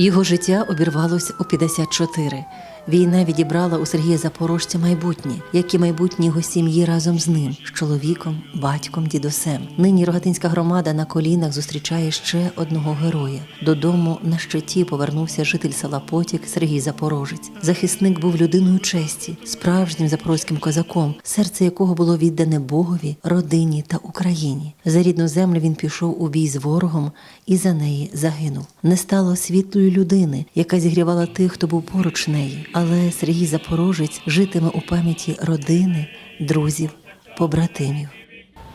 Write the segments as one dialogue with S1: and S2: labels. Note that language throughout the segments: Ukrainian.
S1: Його життя обірвалось у 54. Війна відібрала у Сергія Запорожця майбутнє, як і майбутнє його сім'ї разом з ним, з чоловіком, батьком, дідусем. Нині Рогатинська громада на колінах зустрічає ще одного героя. Додому на щиті повернувся житель села Потік Сергій Запорожець. Захисник був людиною честі, справжнім запорозьким козаком, серце якого було віддане Богові, родині та Україні. За рідну землю він пішов у бій з ворогом і за неї загинув. Не стало світлої людини, яка зігрівала тих, хто був поруч неї. Але Сергій Запорожець житиме у пам'яті родини, друзів, побратимів.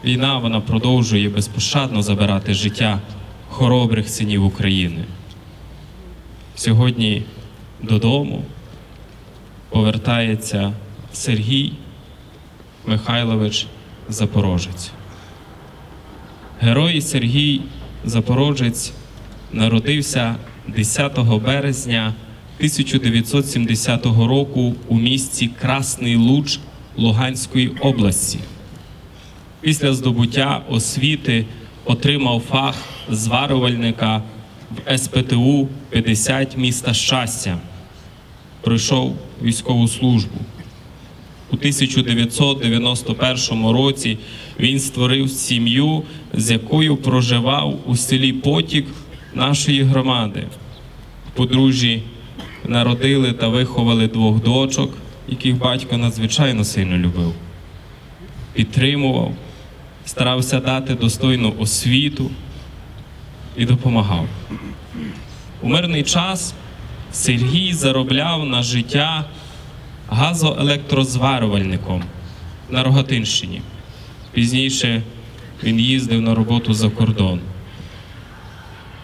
S2: Війна вона продовжує безпощадно забирати життя хоробрих синів України. Сьогодні додому повертається Сергій Михайлович Запорожець. Герой Сергій Запорожець народився 10 березня 1970 року у місті Красний Луч Луганської області. Після здобуття освіти отримав фах зварювальника в СПТУ 50 міста щастя. Пройшов військову службу. У 1991 році він створив сім'ю, з якою проживав у селі Потік нашої громади. Подружжі народили та виховали двох дочок, яких батько надзвичайно сильно любив підтримував, старався дати достойну освіту і допомагав. У мирний час Сергій заробляв на життя газоелектрозварювальником на Рогатинщині. Пізніше він їздив на роботу за кордон.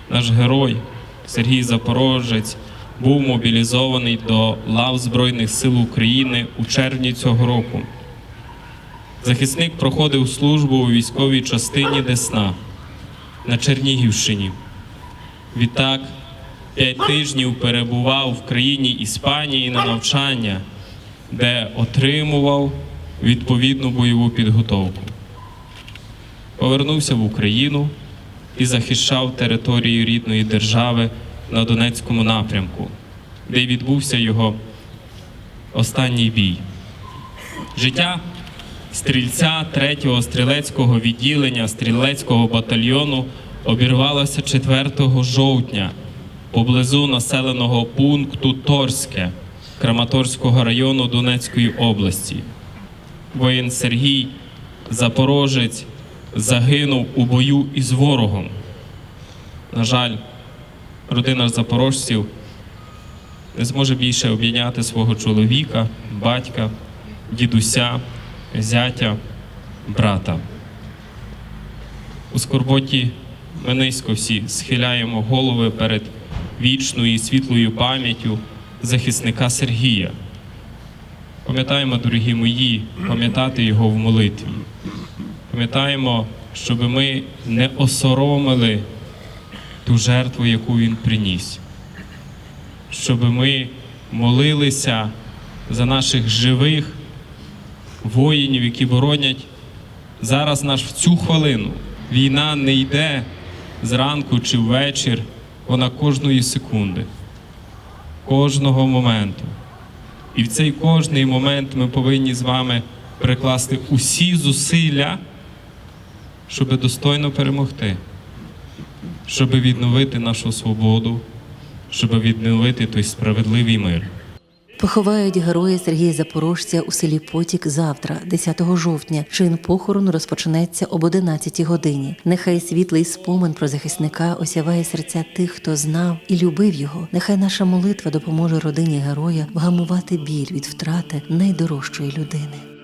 S2: Наш герой Сергій Запорожець був мобілізований до лав Збройних сил України у червні цього року. Захисник проходив службу у військовій частині Десна на Чернігівщині. Відтак п'ять тижнів перебував в країні Іспанії на навчання, де отримував відповідну бойову підготовку. Повернувся в Україну і захищав територію рідної держави на Донецькому напрямку, де відбувся його останній бій. Життя стрільця 3-го стрілецького відділення стрілецького батальйону обірвалося 4 жовтня поблизу населеного пункту Торське Краматорського району Донецької області. Воїн Сергій Запорожець загинув у бою із ворогом. На жаль, родина запорожців не зможе більше обійняти свого чоловіка, батька, дідуся, зятя, брата. У скорботі ми низько всі схиляємо голови перед вічною і світлою пам'яттю захисника Сергія. Пам'ятаємо, дорогі мої, пам'ятати його в молитві. Пам'ятаємо, щоб ми не осоромили ту жертву, яку він приніс, щоб ми молилися за наших живих воїнів, які боронять зараз наш в цю хвилину. Війна не йде зранку чи ввечір, вона кожної секунди, кожного моменту. І в цей кожний момент ми повинні з вами прикласти усі зусилля, щоб достойно перемогти, щоб відновити нашу свободу, щоб відновити той справедливий мир.
S1: Поховають героя Сергія Запорожця у селі Потік завтра, 10 жовтня. Чин похорону розпочнеться об 11 годині. Нехай світлий спомин про захисника осяває серця тих, хто знав і любив його. Нехай наша молитва допоможе родині героя вгамувати біль від втрати найдорожчої людини.